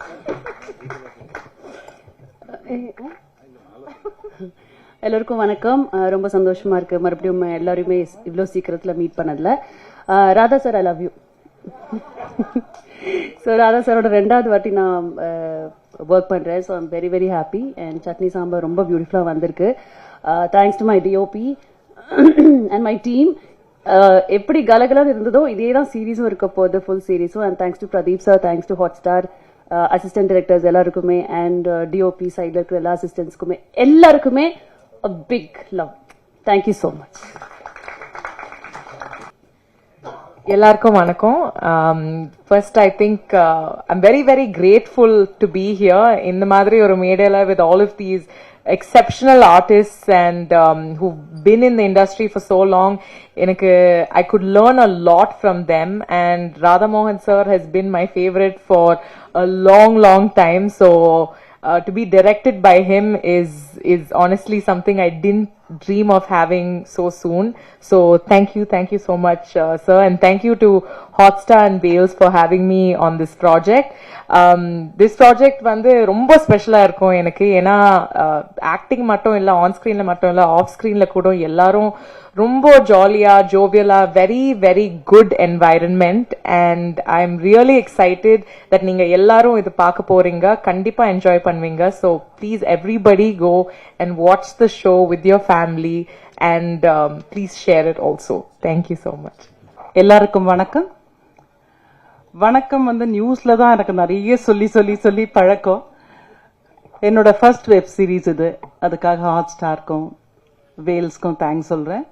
எல்லோருக்கும் வணக்கம். ரொம்ப சந்தோஷமா இருக்கு. மறுபடியும் எல்லாருமே இவ்வளோ சீக்கிரத்தில் மீட் பண்ணதில். Radha sir I love you so Radha சாரோட ரெண்டாவது வாட்டி நான் ஒர்க் பண்ணுறேன் so I'm very very happy and Chutney Sambar ரொம்ப பியூட்டிஃபுல்லாக வந்திருக்கு. Thanks to my DOP and my team எப்படி கலகலன்னு இருந்ததோ இதே தான் சீரீஸும் இருக்க போகுது full சீரீஸும் and thanks to Pradeep sir thanks to Hotstar assistant directors எல்லாருக்குமே அண்ட் டிஓபி சைடில் இருக்கிற எல்லா அசிஸ்டன்ஸ்க்குமே எல்லாருக்குமே a big love thank you so much எல்லாருக்கும் வணக்கம். First I think I'm very very grateful to be here இந்த மாதிரி ஒரு மேடையில் with all of these exceptional artists and um, who've been in the industry for so long. I could learn a lot from them, and Radha Mohan sir has been my favorite for a long, long time. So uh, to be directed by him is is honestly something I didn't dream of having so soon. So thank you, thank you so much, uh, sir, and thank you to Hotstar and Wales for having me on this project. Um, this project வந்து ரொம்ப ஸ்பெஷலா இருக்கும் எனக்கு ஏன்னா acting மட்டும் இல்ல on ஸ்கிரீன்ல மட்டும் இல்ல ஆஃப் ஸ்கிரீன்ல கூட எல்லாரும் ரொம்ப ஜாலியா ஜோவியலா very very good environment and I am really excited that நீங்க எல்லாரும் இது பார்க்க போறீங்க கண்டிப்பா என்ஜாய் பண்ணுவீங்க so please everybody go and watch the show with your family family and please share it also thank you so much எல்லாருக்கும் வணக்கம். வணக்கம் வந்து நியூஸில் தான் எனக்கு நிறைய சொல்லி சொல்லி சொல்லி பழக்கம். என்னோட ஃபர்ஸ்ட் வெப் சீரிஸ் இது. அதுக்காக ஹாட் ஸ்டார்க்கும் வேல்ஸ்க்கும் தேங்க்ஸ் சொல்கிறேன்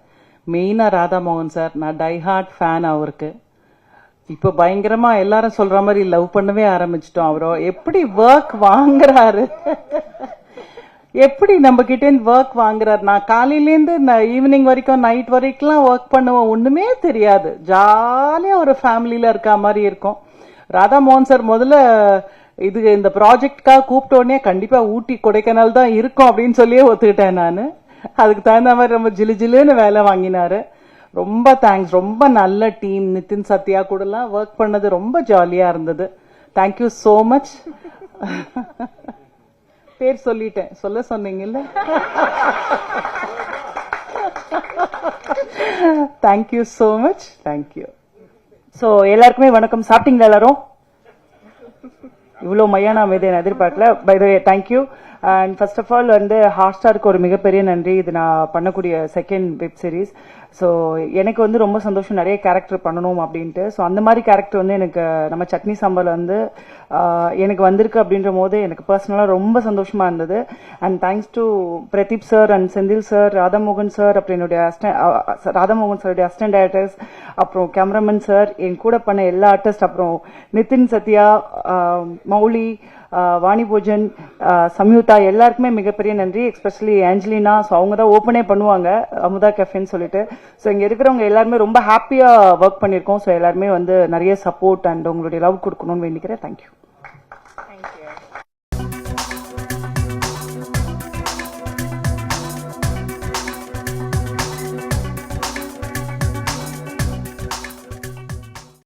மெயினா ராதா மோகன் சார் நான் டை ஹார்ட் ஃபேன் அவருக்கு. இப்போ பயங்கரமாக எல்லாரும் சொல்கிற மாதிரி லவ் பண்ணவே ஆரம்பிச்சிட்டோம். அவரோ எப்படி ஒர்க் வாங்குறாரு? எப்படி நம்ம கிட்டேருந்து ஒர்க் வாங்குறாரு? நான் காலையிலேருந்து ஈவினிங் வரைக்கும் நைட் வரைக்கும்லாம் ஒர்க் பண்ணுவோம். ஒன்றுமே தெரியாது. ஜாலியாக ஒரு ஃபேமிலியில் இருக்க மாதிரி இருக்கும். ராதா மோகன் சார் முதல்ல இது இந்த ப்ராஜெக்ட்காக கூப்பிட்டோடனே கண்டிப்பாக ஊட்டி கொடைக்கானல் தான் இருக்கும் அப்படின்னு சொல்லியே ஒத்துக்கிட்டேன் நான். அதுக்கு தகுந்த மாதிரி ரொம்ப ஜிலு ஜிலுன்னு வேலை வாங்கினாரு. ரொம்ப தேங்க்ஸ் ரொம்ப நல்ல டீம் நிதின் சத்யா கூடலாம் ஒர்க் பண்ணது ரொம்ப ஜாலியாக இருந்தது. தேங்க்யூ ஸோ மச் பேர் சொல்லிட்டேன். சொல்ல சொன்னீங்கல்ல? Thank you so much thank you so எல்லாருக்குமே வணக்கம். சாப்பிட்டீங்களா எல்லாரும்? இவ்வளோ மையான அமைதியை நான் எதிர்பார்க்கல. By the thank you and first of all வந்து ஹாட்ஸ்டாருக்கு ஒரு மிகப்பெரிய நன்றி. இது நான் பண்ணக்கூடிய செகண்ட் வெப் சீரிஸ் ஸோ எனக்கு வந்து ரொம்ப சந்தோஷம் நிறைய கேரக்டர் பண்ணணும் அப்படின்ட்டு. ஸோ அந்த மாதிரி கேரக்டர் வந்து எனக்கு நம்ம சட்னி சாம்பார் வந்து எனக்கு வந்திருக்கு அப்படின்ற போது எனக்கு பர்சனலாக ரொம்ப சந்தோஷமாக இருந்தது. And thanks to Pradeep sir and Senthil sir Radhamohan sir அப்புறம் என்னுடைய அஸ்டன் ராதாமோகன் சாருடைய அசிஸ்டன்ட் டேரக்டர்ஸ் அப்புறம் கேமராமேன் சார் என் கூட பண்ண எல்லா ஆர்டிஸ்ட் அப்புறம் நிதின் சத்யா மௌலி வாணி பூஜன் சம்யுதா எல்லாருக்குமே மிகப்பெரிய நன்றி. எஸ்பெஷலி ஆஞ்சலினா ஸோ அவங்க தான் ஓப்பனே பண்ணுவாங்க. அமுதா கெஃபேன்னு சொல்லிட்டு. ஸோ இங்கே இருக்கிறவங்க எல்லாருமே ரொம்ப ஹாப்பியாக ஒர்க் பண்ணியிருக்கோம். ஸோ எல்லாருமே வந்து நிறைய சப்போர்ட் அண்ட் உங்களுடைய லவ் கொடுக்கணும்னு வேண்டிக்கிறேன். தேங்க்யூ